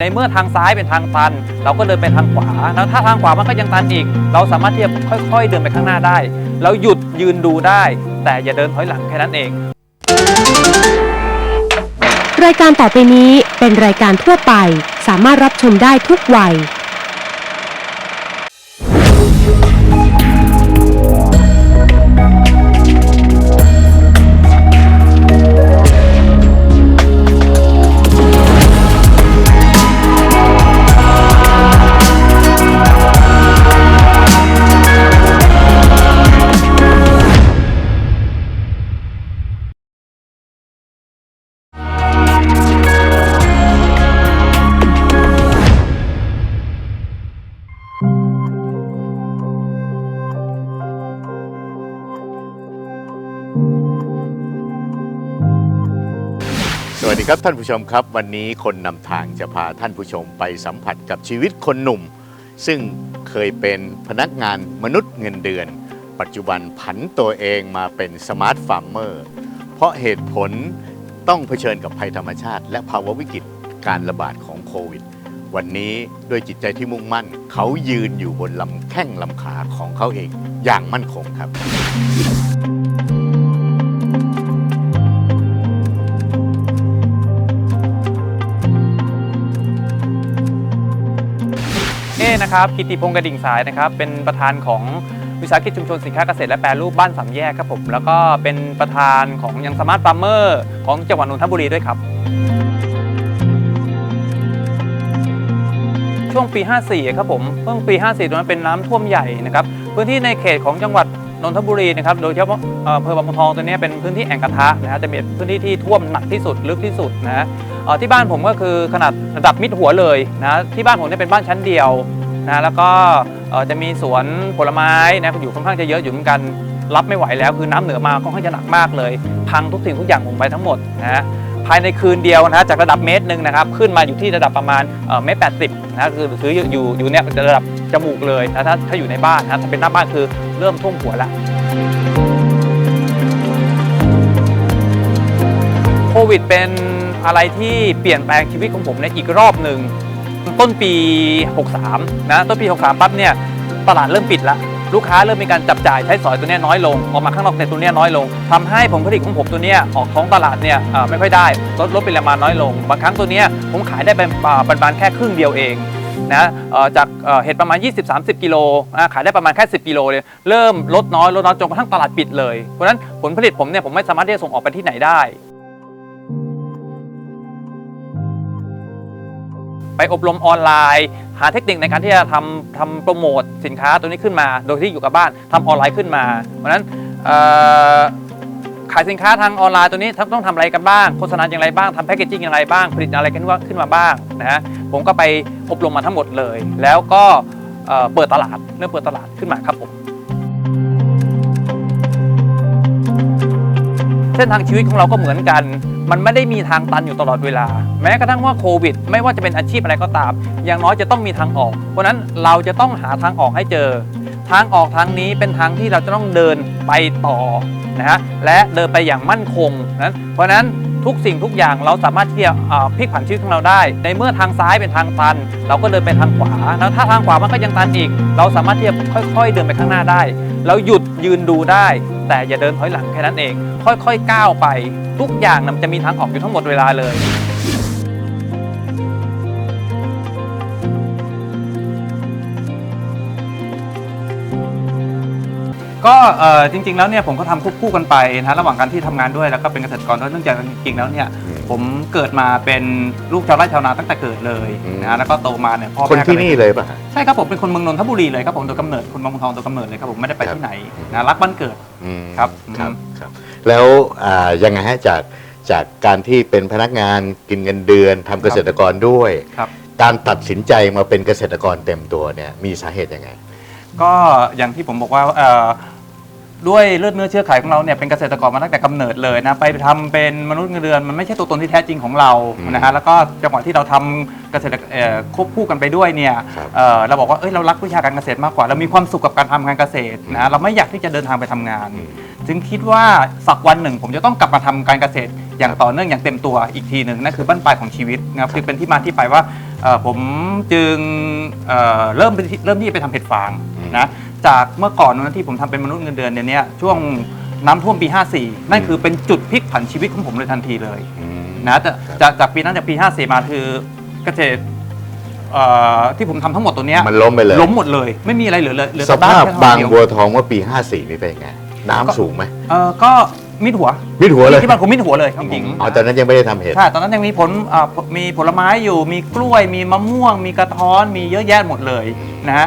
ในเมื่อทางซ้ายเป็นทางตัน เราก็เดินไปทางขวา แล้วถ้าทางขวามันก็ยังตันอีก เราสามารถที่จะค่อย ๆ เดินไปข้างหน้าได้ แล้วหยุดยืนดูได้ แต่อย่าเดินถอยหลังแค่นั้นเอง รายการต่อไปนี้เป็นรายการทั่วไป สามารถรับชมได้ทุกวัย วัสดีครับท่านผู้ชมครับ วันนี้คนนำทางจะพาท่านผู้ชมไปสัมผัสกับชีวิตคนหนุ่ม ซึ่งเคยเป็นพนักงานมนุษย์เงินเดือน ปัจจุบันผันตัวเองมาเป็นสมาร์ทฟาร์มเมอร์เพราะเหตุผลต้องเผชิญกับภัยธรรมชาติ และภาวะวิกฤตการระบาดของโควิด วันนี้ด้วยจิตใจที่มุ่งมั่น เขายืนอยู่บนลำแข้งลำขาของเขาเองอย่างมั่นคงครับ นะครับกิติพงศ์กระดิ่งสายนะครับเป็นประธานของวิสาหกิจชุมชนสินค้าเกษตรและแปรรูปบ้านสามแยกครับผมแล้วก็เป็นประธานของยังสมาร์ทฟาร์มเมอร์ของจังหวัดนนทบุรีด้วยครับ ช่วงปี 54 ครับผมเพิ่งปี 54ตรงนั้นเป็นน้ำท่วมใหญ่นะครับพื้นที่ในเขตของจังหวัดนนทบุรีนะครับโดยเฉพาะอำเภอบางบัวทองตัวนี้เป็นพื้นที่แอ่งกระทะนะฮะจะเป็นพื้นที่ที่ท่วมหนักที่สุดลึกที่สุดนะที่บ้านผมก็คือขนาดระดับมิดหัวเลยนะที่บ้านผมเนี่ยเป็นบ้านชั้นเดียว นะแล้วก็จะมีสวนผลไม้นะอยู่ค่อนข้างจะเยอะอยู่เหมือนกันรับไม่ไหวแล้วคือน้ำเหนือมาค่อนข้างจะหนักมากเลย พังทุกสิ่งทุกอย่างลงไปทั้งหมดนะภายในคืนเดียวนะจากระดับเมตรหนึ่งนะครับขึ้นมาอยู่ที่ระดับประมาณเมตรแปดสิบนะคือคืออยู่อยู่อยู่เนี่ยระดับจมูกเลยนะถ้าถ้าอยู่ในบ้านนะถ้าเป็นหน้าบ้านคือเริ่มท่วมหัวแล้วโควิดเป็นอะไรที่เปลี่ยนแปลงชีวิตของผมในอีกรอบหนึ่ง ต้นปี 63 นะ ต้นปี 63 ปั๊บเนี่ยตลาดเริ่มปิดละลูกค้าเริ่มมีการจับจ่ายใช้สอยตัวเนี้ยน้อยลง ออกมาข้างนอกในตัวเนี้ยน้อยลงทำให้ผลผลิตของผมตัวเนี้ยออกท้องตลาดเนี่ยอ่อไม่ค่อยได้ลดลดปริมาณน้อยลง บางครั้งตัวเนี้ยผมขายได้เป็นประมาณแค่ครึ่งเดียวเองนะอ่อจากเห็ดประมาณ 20-30 กิโลขายได้ประมาณแค่ 10 กิโลเลยเริ่มลดน้อยลดน้อยจนกระทั่งตลาดปิดเลยเพราะฉะนั้นผลผลิตผมเนี่ยผมไม่สามารถที่จะส่งออกไปที่ไหนได้ ไปอบรมออนไลน์ หาเทคนิคในการที่จะทำทำโปรโมทสินค้าตัวนี้ขึ้นมา โดยที่อยู่กับบ้านทำออนไลน์ขึ้นมา เพราะฉะนั้นเอ่อขายสินค้าทางออนไลน์ตัวนี้ต้องทำอะไรกันบ้าง โฆษณาอย่างไรบ้างทำแพคเกจจิ้งอย่างไรบ้าง ผลิตอะไรกันว่าขึ้นมาบ้างนะฮะผมก็ไปอบรมมาทั้งหมดเลย แล้วก็เอ่อเปิดตลาดเริ่มเปิดตลาดขึ้นมาครับผม เส้นทางชีวิตของเราก็เหมือนกัน มันไม่ได้มีทางตันอยู่ตลอดเวลา แม้กระทั่งว่าโควิด ไม่ว่าจะเป็นอาชีพอะไรก็ตาม อย่างน้อยจะต้องมีทางออก เพราะนั้นเราจะต้องหาทางออกให้เจอ ทางออกทางนี้เป็นทางที่เราจะต้องเดินไปต่อนะฮะและเดินไปอย่างมั่นคงนะเพราะนั้นทุกสิ่งทุกอย่างเราสามารถที่จะพลิกผันชีวิตของเราได้ ในเมื่อทางซ้ายเป็นทางตัน เราก็เดินไปทางขวา แล้วถ้าทางขวามันก็ยังตันอีก เราสามารถที่จะค่อยๆ เดินไปข้างหน้าได้ เราหยุดยืนดูได้ แต่อย่าเดินถอยหลังแค่นั้นเอง ค่อยๆก้าวไป ทุกอย่างนะมันจะมีทางออกอยู่ทั้งหมดเวลาเลย ก็เอ่อจริง ๆแล้วเนี่ยผมก็ทำควบคู่กันไปนะระหว่างการที่ทำงานด้วยแล้วก็เป็นเกษตรกรด้วยเนื่องจากจริงๆแล้วเนี่ยอืมผมเกิดมาเป็นลูกชาวไร่ชาวนาตั้งแต่เกิดเลยอืมนะแล้วก็โตมาเนี่ยพ่อคนแม่ก็ที่นี่เลยป่ะฮะ ใช่ครับผมเป็นคนเมืองนนทบุรีเลยครับผมโดยกำเนิดคนบางบัวทองโดยกำเนิดเลยครับผมไม่ได้ไปครับ ที่ไหนนะรักบ้านเกิด อืมครับครับอืม ครับแล้วอ่ายังไงฮะจากจากการที่เป็นพนักงานกินเงินเดือนทำเกษตรกรด้วย ครับ การตัดสินใจมาเป็นเกษตรกรเต็มตัวเนี่ยมีสาเหตุยังไง ก็อย่างที่ผมบอกว่าเอ่อ ด้วยเลือดเนื้อเชื้อไขของเราเนี่ยเป็นเกษตรกรมาตั้งแต่กำเนิดเลยนะไปทำเป็นมนุษย์เงินเดือนมันไม่ใช่ตัวตนที่แท้จริงของเราอืมนะฮะแล้วก็จังหวะที่เราทำเกษตรเอ่อควบคู่กันไปด้วยเนี่ยครับเอ่อเราบอกว่าเอ้ยเรารักวิชาการเกษตรมากกว่าเรามีความสุขกับการทำการเกษตรนะเราไม่อยากที่จะเดินทางไปทำงานอืม จึงคิดว่าสักวันหนึ่ง ผมจะต้องกลับมาทำการเกษตร อย่างต่อเนื่องอย่างเต็มตัวอีกทีหนึ่งนั่นคือบั้นปลายของชีวิตนะครับจึงเป็นที่มาที่ไปว่าเอ่อผมจึงเอ่อเริ่มไปที่เริ่มที่จะไปทำเห็ดฟางนะจากเมื่อก่อนนั้นที่ผมทำเป็นมนุษย์เงินเดือนเนี่ยช่วงน้ำท่วมปี 54 นั่นคือเป็นจุดพลิกผันชีวิตของผมเลยทันทีเลย อืม นะแต่ครับจากจากปีนั้นจากปี 54 มาคือเกษตรเอ่อที่ผมทำทั้งหมดตัวเนี้ยมันล้มไปเลย ล้มหมดเลย ไม่มีอะไรเหลือเลยเหลือสแต่บ้นภาพแค่บางเดียวบัวทองเมื่อปี 54นี่เป็นไง น้ำสูงไหมเออก็มิดหัวมิดหัวเลยที่บ้านผมมิดหัวเลยจริงๆอ๋อตอนนั้นยังไม่ได้ทำเห็ด ใช่ตอนนั้นยังมีผลอ่ามีผลไม้อยู่มีกล้วย มีมะม่วง มีกระท้อน มีเยอะแยะหมดเลยนะฮะ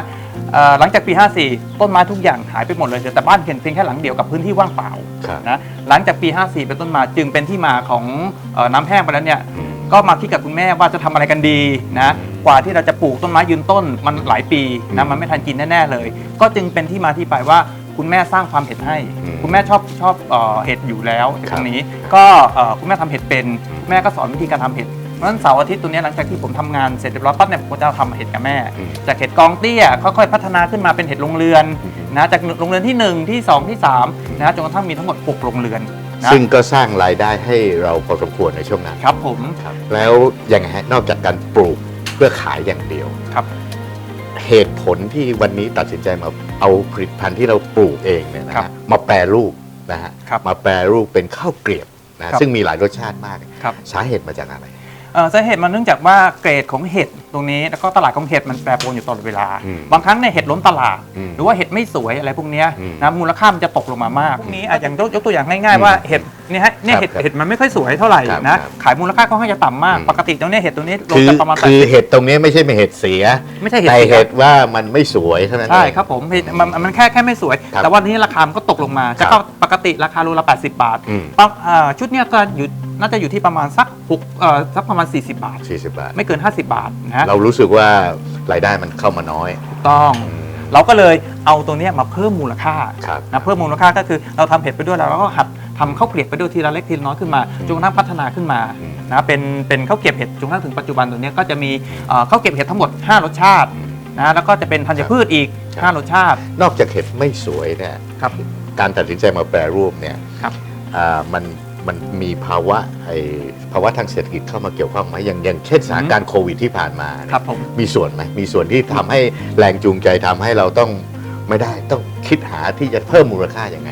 เอ่อหลังจากปี 54 ต้นไม้ทุกอย่างหายไปหมดเลยเหลือแต่บ้านเพียงเพียงแค่หลังเดียวกับพื้นที่ว่างเปล่าครับ นะหลังจากปี 54 เป็นต้นมาจึงเป็นที่มาของเอ่อน้ำแห้งไปแล้วเนี่ยอืมก็มาคิดกับคุณแม่ว่าจะทำอะไรกันดีนะกว่าที่เราจะปลูกต้นไม้ยืนต้นมันหลายปีอืนะมมันไม่ทันกินแน่ๆเลย ก็จึงเป็นที่มาที่ไปว่า คุณแม่สร้างความเห็ดให้ อืมคุณแม่ชอบชอบเอ่อเห็ดอยู่แล้วครับตรงนี้ ก็เอ่อคุณแม่ทำเห็ดเป็นอืมแม่ก็สอนวิธีการทำเห็ดเพราะฉะนั้นเสาร์อาทิตย์ตัวเนี้ยหลังจากที่ผมทำงานเสร็จเรียบร้อยปั๊บเนี่ยผมก็จะทำเห็ดกับแม่ อืมจากเห็ดกองเตี้ยค่อยๆพัฒนาขึ้นมาเป็นเห็ดโรงเรือนอืม นะจากโรงเรือนที่หนึ่งที่สองที่สามนะจนกระทั่งมีทั้งหมดหกโรงเรือนนะซึ่งก็สร้างรายได้ให้เราพอสมควรในช่วงนั้น ครับผมครับแล้วยังไงฮะนอกจากการปลูกเพื่อขายอย่างเดียว ครับ เหตุผลที่วันนี้ตัดสินใจมาเอาผลิตภัณฑ์ที่เราปลูกเองเนี่ยนะครัฮะบมาแปรรูปนะฮะครับมาแปรรูปเป็นข้าวเกลียบนะฮะครับซึ่งมีหลายรสชาติมาก ครับ สาเหตุมาจากอะไร เอ่อสาเหตุมันเนื่องจากว่าเกรดของเห็ดตรงนี้แล้วก็ตลาดของเห็ดมันแปรปรวนอยู่ตลอดเวลา อืมบางครั้งเนี่ยเห็ดล้นตลาด อืมหรือว่าเห็ดไม่สวยอะไรพวกเนี้ยอืมนะมูลค่ามันจะตกลงมามากพวกนี้อะอย่างยกยกตัวอย่างง่ายอืมๆว่าเห็ดเนี่ยฮะเนี่ยครับเห็ดครับเห็ดมันไม่ค่อยสวยเท่าไหร่ครับนะครับ ขายมูลค่าค่อนข้างจะต่ำมากอืมปกติตรงเนี้ยเห็ดตัวนี้ลงคือจะประมาณคือ80เห็ดตรงนี้ไม่ใช่เป็นเห็ดเสียไม่ใช่เห็ดแต่สีเห็ดว่ามันไม่สวยเท่านั้นใช่เองครับผมเห็ดมันมันแค่แค่ไม่สวย ครับแต่วันนี้ราคามันก็ตกลงมาจากครับปกติราคาโลละ 80 บาทอืมปั๊บอ่าชุดเนี้ยก็อยู่น่าจะอยู่ที่ประมาณสักหกเอ่อสักประมาณ 40 บาท 40 บาท ไม่เกิน 50 บาทนะฮะเรารู้สึกว่ารายได้มันเข้ามาน้อยถูกต้อง อืม เราก็เลยเอาตัวเนี้ยมาเพิ่มมูลค่าครับ นะเพิ่มมูลค่าก็คือเราทำเห็ดไปด้วยแล้วเราก็หัด ทำข้าวเกลียบไปด้วยทีละเล็กทีละน้อยขึ้นมาจนกระทั่งพัฒนาขึ้นมาอืมนะเป็นเป็นข้าวเกลียบเห็ดจนกระทั่งถึงปัจจุบันตัวเนี้ยก็จะมีเอ่อข้าวเกลียบเห็ดทั้งหมด 5 รสชาตินะแล้วก็จะเป็นธัญพืชอีกครับ5รสชาตินอกจากเห็ดไม่สวยเนี่ยครับ การตัดสินใจมาแปรรูปเนี่ยครับ อ่ามันมันมีภาวะไอภาวะทางเศรษฐกิจเข้ามาเกี่ยวข้องไหมอย่างอย่างเช่นสถานการณ์โควิดที่ผ่านมาเนี่ย ครับผม มีส่วนไหมมีส่วนที่ทำให้แรงจูงใจทำให้เราต้องไม่ได้ต้องคิดหาที่จะเพิ่มมูลค่าอย่างไง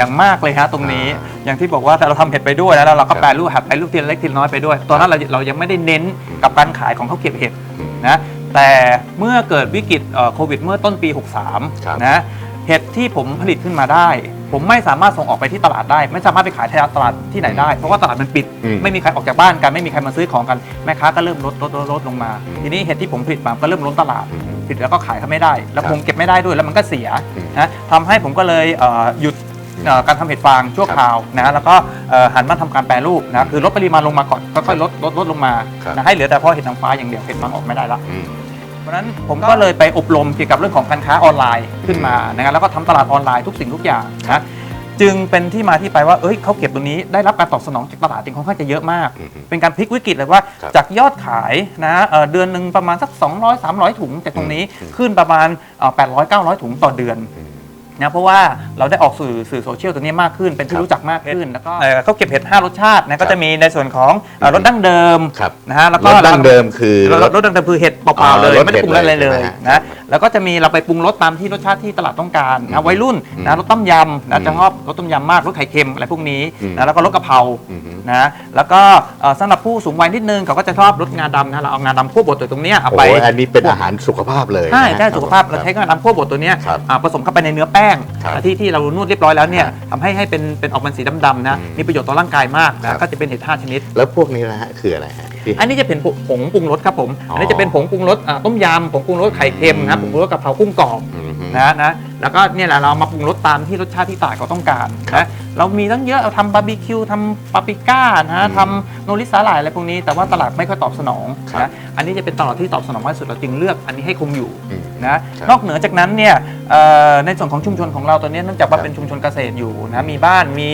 อย่างมากเลยฮะตรงนี้อ่าอย่างที่บอกว่าแต่เราทำเห็ดไปด้วยแล้วเราก็ครับแปรรูปหัดแปรรูปทีละเล็กทีละน้อยไปด้วย ตอนนั้นเราเรายังไม่ได้เน้นกับการขายของข้าวเกรียบเห็ดอืมนะแต่เมื่อเกิดวิกฤตเอ่อโควิดเมื่อต้นปี ครับ 63นะเห็ดที่ผมผลิตขึ้นมาได้ ผมไม่สามารถส่งออกไปที่ตลาดได้ ไม่สามารถไปขายที่ตลาดที่ไหนได้ เพราะว่าตลาดมันปิด อืมไม่มีใครออกจากบ้านกันไม่มีใครมาซื้อของกันแม่ค้าก็เริ่มลดลดลดลดลงมาอืมทีนี้เห็ดที่ผมผลิตมาก็เริ่มล้นตลาดอืมผลิตแล้วก็ขายเขาไม่ได้ แล้วครับผมเก็บไม่ได้ด้วยแล้วมันก็เสียอืม นะทำให้ผมก็เลยเอ่อหยุด เอ่อการทำเห็ดฟางชั่วคราวนะแล้วก็เอ่อหันมาทำการแปรรูปนะคือลดปริมาณลงมาก่อนก็ค่อยลดลดลดลงมาครับ นะให้เหลือแต่เพาะเห็ดนางฟ้าอย่างเดียวเห็ดฟางออกไม่ได้ละ อืม เพราะฉะนั้นผมก็เลยไปอบรมเกี่ยวกับเรื่องของการค้าออนไลน์ขึ้นมานะครับแล้วก็ทำตลาดออนไลน์ทุกสิ่งทุกอย่างนะจึงเป็นที่มาที่ไปว่าเอ้ยเขาเก็บตรงนี้ได้รับการตอบสนองจากตลาดจริงค่อนข้างจะเยอะมาก อืมเป็นการพลิกวิกฤตเลยว่าครับจากยอดขายนะเอ่อเดือนหนึ่งประมาณสัก 200 300 ถุงจากตรงนี้อืม ขึ้นประมาณเอ่อ800 900 ถุงต่อเดือน อืม นะเพราะว่าเราได้ออกสื่อสื่อโซเชียลตัวนี้มากขึ้น เป็นคที่รับรู้จักมากขึ้นแล้วก็เอ่อเขาเก็บเห็ด5รสชาตินะก็จะมีในส่วนของเอ่อรสดั้งเดิมครับนะฮะแล้วรก็สดั้งเดิมคือรสรสดั้งเดิมคือเห็ดเปอ๋ล่าอๆเลยรสไม่ได้ปรุงอะไรเห็ดเลเลยยใช่ไหมนะแล้วก็จะมีเราไปปรุงรสตามที่รสชาติที่ตลาดต้องการอืนะมวัยรุ่นอืมนะรสต้มยำอืนะมจะชอบรสต้มยำมากรสไข่เค็มอะไรพวกนี้อืมนะแล้วก็รสกะเพราอืมนะแล้วก็เอ่อสำหรับผู้สูงวัยนิดนึงเขาก็จะชอบรสงาดำนะเราเอางาดำคั่วบดตัวตรงเนี้ยเอาโอ้ไปโหอันนี้เป็นอาหารสุขภาพเลยใช่นะใช่สุขภาพคเราบใช้งาดำคั่วบดตัวเนี้ยครับอ่าผสมเข้าไปในเนื้อแป้งครับที่ที่เรานวดเรียบร้อยแล้วเนี่ยครับทำให้ให้เป็นเป็นออกเป็นสีดำๆนะอืมมีประโยชน์ต่อร่างกายมากครันะบ ก็จะเป็นเห็ดห้าชนิด แล้วพวกนี้นะฮะคืออะไรฮะที่ อันนี้จะเป็นผงผงปรุงรสครับผม อ๋ออัอันนี้จะเป็นผงปรุงรสอ่าต้มยำผงปรุงรสไข่เค็มนะผงปรุงรสกะเพรากุ้งกรอบอืม นะนะแล้วก็เนี่ยแหละเรามาปรุงรสตามที่รสชาติที่ตลาดเขาต้องการครับนะเรามีตั้งเยอะเราทำบาร์บีคิวทำปาปริก้านะอืมทำโนริสาหร่ายอะไรพวกนี้ แต่ว่าตลาดไม่ค่อยตอบสนองครับนะอันนี้จะเป็นตลาดที่ตอบสนองมากที่สุดเราจึงเลือกอันนี้ให้คงอยู่อืมนะครับนอกเหนือจากนั้นเนี่ยเอ่อในส่วนของชุมชนของเราตัวเนี้ยเนื่องจากว่าครับเป็นชุมชนเกษตรอยู่นะมีบ้านมี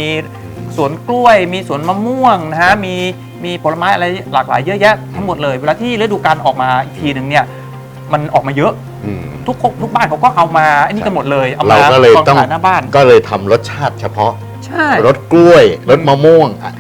สวนกล้วย มีสวนมะม่วงนะฮะมีมีผลไม้อะไรหลากหลายเยอะแยะทั้งหมดเลย เวลาที่ฤดูกาลออกมาอีกทีหนึ่งเนี่ย มันออกมาเยอะ อืมทุกคนทุกบ้านเขาก็เอามาไอ้นี่กันหมดเลยเอาเรามาก็เลยกองต้องขายหน้าบ้านก็เลยทำรสชาติเฉพาะ ใช่ รสกล้วย รสมะม่วงอะ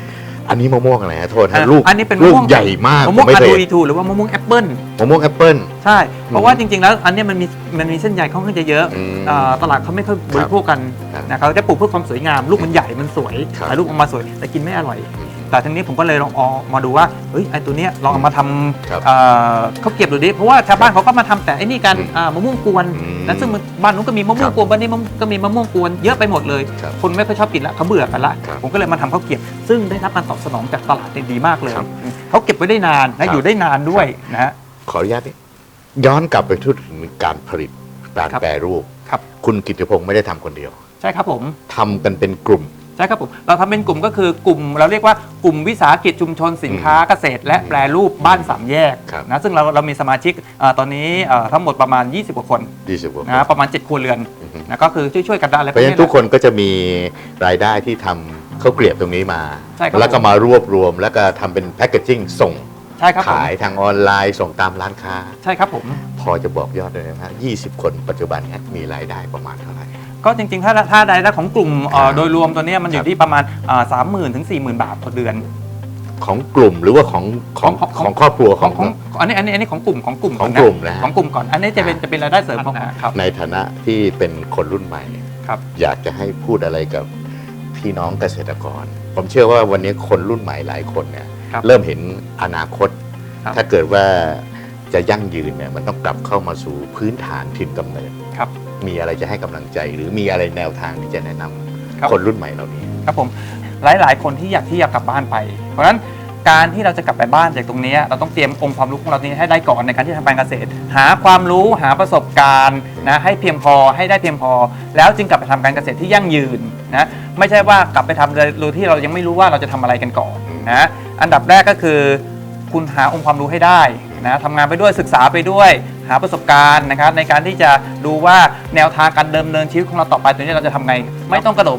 อันนี้มะม่วงอะไรฮะโทษฮะลูกอันนี้เป็นลูมะกม่วงใหญ่มากมะม่วงผไเคอะยดูอีทูหรือว่ามะม่วงแอปเปิ้ลมะม่วงแอปเปิ้ล ใช่ เพราะว่าจริงๆแล้วอันเนี้ยมันมีมันมีเส้นใยค่อนข้างจะเยอะอืมเอ่อตลาดเขาไม่ค่อยบริโภคกันครับนะเขาจะปลูกเพื่อความสวยงาม ลูกมันใหญ่มันสวยครับ ถ่ายรูปออกมาสวยแต่กินไม่อร่อย แต่ทีนี้ผมก็เลยลองเอามาดูว่าเฮ้ยไอตัวเนี้ยลองเอามาทครับำเอ่อข้าวเกรียบดูดิเพราะว่าชาวบ้านเขาก็มาทำแต่ไอ้นี่กันอืมอ่ามะม่วงกวนอืมนั้นซึ่งมันบ้านนู้นก็มีมะม่วครังบกวนบ้านนี้ก็มีมะม่วงกวนเยอะไปหมดเลยครับคนไม่ค่อยชอบกินละเขาเบื่อกันละครับผมก็เลยมาทำข้าวเกรียบ ซึ่งได้รับการตอบสนองจากตลาดได้ดีมากเลยครับเขาเก็บไว้ได้นานครันะบ อยู่ได้นานด้วยนะฮะ ขออนุญาตนิดย้อนกลับไปทุถึงการผลิตการครับแปรรูป ครับ คุณกิตติพงศ์ไม่ได้ทำคนเดียวใช่ครับผม ทำกันเป็นกลุ่ม ใช่ครับผมเราทำเป็นกลุ่มก็คือกลุ่ม เราเรียกว่ากลุ่มวิสาหกิจชุมชนสินค้าเกษตร และแปรรูปบ้านสามแยกครับ นะซึ่งเราเรามีสมาชิกเอ่อตอนนี้เอ่อทั้งหมดประมาณ 20กว่าคนดีสุดนะประมาณ 7 ครัวเรือนอือฮึนะก็คือช่วยๆกันได้อะไรเพราะฉะนั้นทุกคนก็จะมีรายได้ที่ทำข้าวเกลียบตรงนี้มา ใช่ครับแล้วก็มารวบรวมแล้วก็ทำเป็นแพคเกจจิ้งส่งใช่ครับผมขายทางออนไลน์ส่งตามร้านค้า ใช่ใช่ครับผม พอจะบอกยอดได้ไหมฮะ20 คนปัจจุบันเนี้มีรายได้ประมาณเท่าไหร่ ก็จริงๆ ถ้าถ้ารายได้ของกลุ่มเอ่อครับโดยรวมตัวเนี้ยมันอครัยู่บที่ประมาณสามหมื่นถึงสี่หมื่นบาทต่อเดือน ของกลุ่มหรือว่าของของของ ของของครอบครัวของของอันนี้อันนี้อันนี้ของกลุ่มของกลุ่มของนกลุ่มนะฮะของกลุ่มก่อน อันนี้จะเป็นจะเป็นรายได้เสริมของครับ ในฐานะที่เป็นคนรุ่นใหม่ ครับ อยากจะให้พูดอะไรกับพี่น้องเกษตรกร ผมเชื่อว่าวันนี้คนรุ่นใหม่หลายคนเนี่ยครับเริ่มเห็นอนาคต ครับ ถ้าเกิดว่าจะยั่งยืนเนี่ยมันต้องกลับเข้ามาสู่พื้นฐานถิ่นกำเนิด ครับ มีอะไรจะให้กำลังใจ หรือมีอะไรแนวทางที่จะแนะนำครับคนรุ่นใหม่เหล่านี้ครับผมหลาย ๆ คนที่อยากที่จะกลับบ้านไป เพราะฉะนั้นการที่เราจะกลับไปบ้านจากตรงเนี้ยเราต้องเตรียมองค์ความรู้ของเรานี้ให้ได้ก่อนในการที่ทำการเกษตร หาความรู้หาประสบการณ์นะให้เพียงพอให้ได้เพียงพอ แล้วจึงกลับไปทำการเกษตรที่ยั่งยืนนะไม่ใช่ว่ากลับไปทำโดยที่เรายังไม่รู้ว่าเราจะทำอะไรกันก่อนนะอันดับแรกก็คือ คุณหาองค์ความรู้ให้ได้ นะทำงานไปด้วยศึกษาไปด้วย หาประสบการณ์นะครับในการที่จะดูว่าแนวทางการเดิมเนินชีวิตของเราต่อไปตัวนี้เราจะทำไง ไม่ต้องกระโดด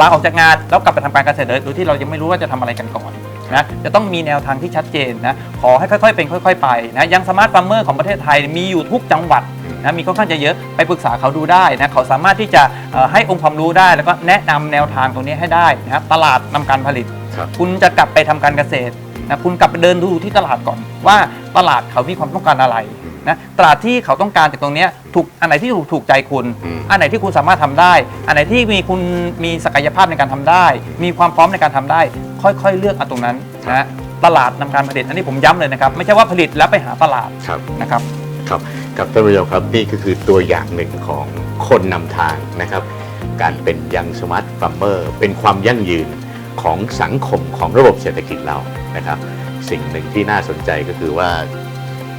ลาออกจากงานแล้วกลับไปทำการเกษตรเลยโดยที่เรายังไม่รู้ว่าจะทำอะไรกันก่อนนะจะต้องมีแนวทางที่ชัดเจนนะขอให้ค่อยๆเป็นค่อย ๆ ไปนะยังสมาร์ทฟาร์มเมอร์ของประเทศไทยมีอยู่ทุกจังหวัดนะมีค่อนข้างจะเยอะไปปรึกษาเขาดูได้นะเขาสามารถที่จะเอ่อให้องค์ความรู้ได้ แล้วก็แนะนำแนวทางตรงนี้ให้ได้นะครับตลาดนำการผลิต ครับ คุณจะกลับไปทำการเกษตร นะคุณกลับไปเดินดูที่ตลาดก่อน ว่าตลาดเขามีความต้องการอะไรนะตลาดที่เขาต้องการจากตรงเนี้ยถูกอันไหนที่ถูกถูกใจคุณอืมอันไหนที่คุณสามารถทำได้ อันไหนที่มีคุณมีศักยภาพในการทำได้ มีความพร้อมในการทำได้ ค่อยๆ เลือกเอาตรงนั้นนะฮะตลาดนำการผลิตอันนี้ผมย้ำเลยนะครับ ไม่ใช่ว่าผลิตแล้วไปหาตลาดครับนะครับครับกับท่านผู้ชมครับนี่ก็คือตัวอย่างหนึ่งของคนนำทางนะครับ การเป็นยังสมาร์ทฟาร์มเมอร์เป็นความยั่งยืน ของสังคมของระบบเศรษฐกิจเรานะครับ สิ่งหนึ่งที่น่าสนใจก็คือว่า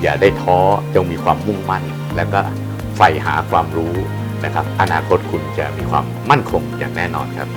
อย่าได้ท้อจงมีความมุ่งมั่น แล้วก็ใฝ่หาความรู้นะครับ อนาคตคุณจะมีความมั่นคงอย่างแน่นอนครับ